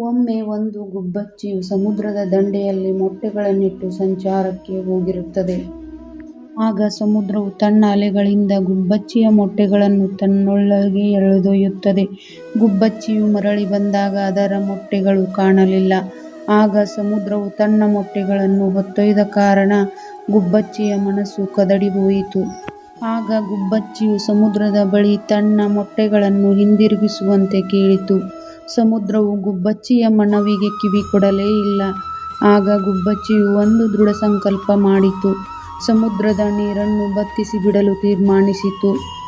ಒಮ್ಮೆ ಒಂದು ಗುಬ್ಬಚ್ಚಿಯು ಸಮುದ್ರದ ದಂಡೆಯಲ್ಲಿ ಮೊಟ್ಟೆಗಳನ್ನಿಟ್ಟು ಸಂಚಾರಕ್ಕೆ ಹೋಗಿರುತ್ತದೆ. ಆಗ ಸಮುದ್ರವು ತನ್ನ ಅಲೆಗಳಿಂದ ಗುಬ್ಬಚ್ಚಿಯ ಮೊಟ್ಟೆಗಳನ್ನು ತನ್ನೊಳಗೆ ಎಳೆದೊಯ್ಯುತ್ತದೆ. ಗುಬ್ಬಚ್ಚಿಯು ಮರಳಿ ಬಂದಾಗ ಅದರ ಮೊಟ್ಟೆಗಳು ಕಾಣಲಿಲ್ಲ. ಆಗ ಸಮುದ್ರವು ತನ್ನ ಮೊಟ್ಟೆಗಳನ್ನು ಹೊತ್ತೊಯ್ದ ಕಾರಣ ಗುಬ್ಬಚ್ಚಿಯ ಮನಸ್ಸು ಕದಡಿಹೋಯಿತು. ಆಗ ಗುಬ್ಬಚ್ಚಿಯು ಸಮುದ್ರದ ಬಳಿ ತನ್ನ ಮೊಟ್ಟೆಗಳನ್ನು ಹಿಂದಿರುಗಿಸುವಂತೆ ಕೇಳಿತು. ಸಮುದ್ರವು ಗುಬ್ಬಚ್ಚಿಯ ಮನವಿಗೆ ಕಿವಿ ಕೊಡಲೇ ಇಲ್ಲ. ಆಗ ಗುಬ್ಬಚ್ಚಿಯು ಒಂದು ದೃಢ ಸಂಕಲ್ಪ ಮಾಡಿತು. ಸಮುದ್ರದ ನೀರನ್ನು ಬತ್ತಿಸಿ ಬಿಡಲು ತೀರ್ಮಾನಿಸಿತು.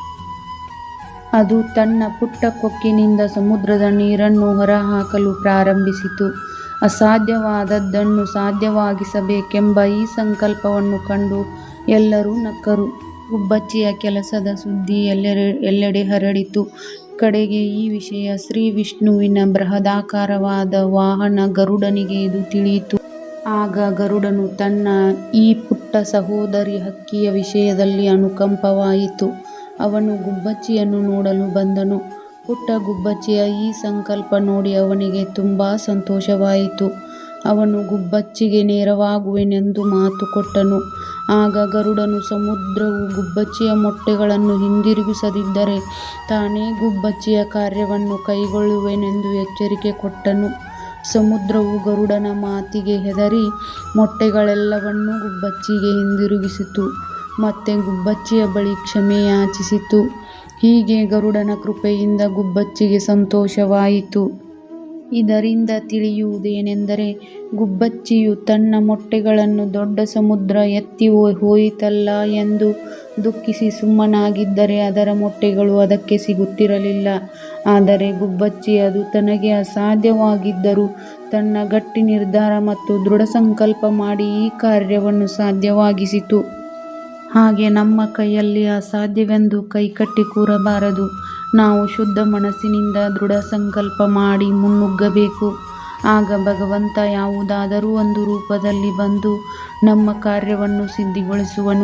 ಅದು ತನ್ನ ಪುಟ್ಟ ಕೊಕ್ಕಿನಿಂದ ಸಮುದ್ರದ ನೀರನ್ನು ಹೊರಹಾಕಲು ಪ್ರಾರಂಭಿಸಿತು. ಅಸಾಧ್ಯವಾದದ್ದನ್ನು ಸಾಧ್ಯವಾಗಿಸಬೇಕೆಂಬ ಈ ಸಂಕಲ್ಪವನ್ನು ಕಂಡು ಎಲ್ಲರೂ ನಕ್ಕರು. ಗುಬ್ಬಚ್ಚಿಯ ಕೆಲಸದ ಸುದ್ದಿ ಎಲ್ಲೆಡೆ ಹರಡಿತು. ಕಡೆಗೆ ಈ ವಿಷಯ ಶ್ರೀ ವಿಷ್ಣುವಿನ ಬೃಹದಾಕಾರವಾದ ವಾಹನ ಗರುಡನಿಗೆ ಇದು ತಿಳಿಯಿತು. ಆಗ ಗರುಡನು ತನ್ನ ಈ ಪುಟ್ಟ ಸಹೋದರಿ ಹಕ್ಕಿಯ ವಿಷಯದಲ್ಲಿ ಅನುಕಂಪವಾಯಿತು. ಅವನು ಗುಬ್ಬಚ್ಚಿಯನ್ನು ನೋಡಲು ಬಂದನು. ಪುಟ್ಟ ಗುಬ್ಬಚ್ಚಿಯ ಈ ಸಂಕಲ್ಪ ನೋಡಿ ಅವನಿಗೆ ತುಂಬಾ ಸಂತೋಷವಾಯಿತು. ಅವನು ಗುಬ್ಬಚ್ಚಿಗೆ ನೆರವಾಗುವೆನೆಂದು ಮಾತು ಕೊಟ್ಟನು. ಆಗ ಗರುಡನು ಸಮುದ್ರವು ಗುಬ್ಬಚ್ಚಿಯ ಮೊಟ್ಟೆಗಳನ್ನು ಹಿಂದಿರುಗಿಸದಿದ್ದರೆ ತಾನೇ ಗುಬ್ಬಚ್ಚಿಯ ಕಾರ್ಯವನ್ನು ಕೈಗೊಳ್ಳುವೆನೆಂದು ಎಚ್ಚರಿಕೆ ಕೊಟ್ಟನು. ಸಮುದ್ರವು ಗರುಡನ ಮಾತಿಗೆ ಹೆದರಿ ಮೊಟ್ಟೆಗಳೆಲ್ಲವನ್ನೂ ಗುಬ್ಬಚ್ಚಿಗೆ ಹಿಂದಿರುಗಿಸಿತು. ಮತ್ತೆ ಗುಬ್ಬಚ್ಚಿಯ ಬಳಿ ಕ್ಷಮೆಯಾಚಿಸಿತು. ಹೀಗೆ ಗರುಡನ ಕೃಪೆಯಿಂದ ಗುಬ್ಬಚ್ಚಿಗೆ ಸಂತೋಷವಾಯಿತು. ಇದರಿಂದ ತಿಳಿಯುವುದೇನೆಂದರೆ ಗುಬ್ಬಚ್ಚಿಯು ತನ್ನ ಮೊಟ್ಟೆಗಳನ್ನು ದೊಡ್ಡ ಸಮುದ್ರ ಎತ್ತಿ ಹೋಯಿತಲ್ಲ ಎಂದು ದುಃಖಿಸಿ ಸುಮ್ಮನಾಗಿದ್ದರೆ ಅದರ ಮೊಟ್ಟೆಗಳು ಅದಕ್ಕೆ ಸಿಗುತ್ತಿರಲಿಲ್ಲ. ಆದರೆ ಗುಬ್ಬಚ್ಚಿ ಅದು ತನಗೆ ಅಸಾಧ್ಯವಾಗಿದ್ದರೂ ತನ್ನ ಗಟ್ಟಿ ನಿರ್ಧಾರ ಮತ್ತು ದೃಢ ಸಂಕಲ್ಪ ಮಾಡಿ ಈ ಕಾರ್ಯವನ್ನು ಸಾಧ್ಯವಾಗಿಸಿತು. ಹಾಗೆ ನಮ್ಮ ಕೈಯಲ್ಲಿ ಅಸಾಧ್ಯವೆಂದು ಕೈಕಟ್ಟಿ ಕೂರಬಾರದು. ನಾವು ಶುದ್ಧ ಮನಸ್ಸಿನಿಂದ ದೃಢ ಸಂಕಲ್ಪ ಮಾಡಿ ಮುನ್ನುಗ್ಗಬೇಕು. ಆಗ ಭಗವಂತ ಯಾವುದಾದರೂ ಒಂದು ರೂಪದಲ್ಲಿ ಬಂದು ನಮ್ಮ ಕಾರ್ಯವನ್ನು ಸಿದ್ಧಿಗೊಳಿಸುವನು.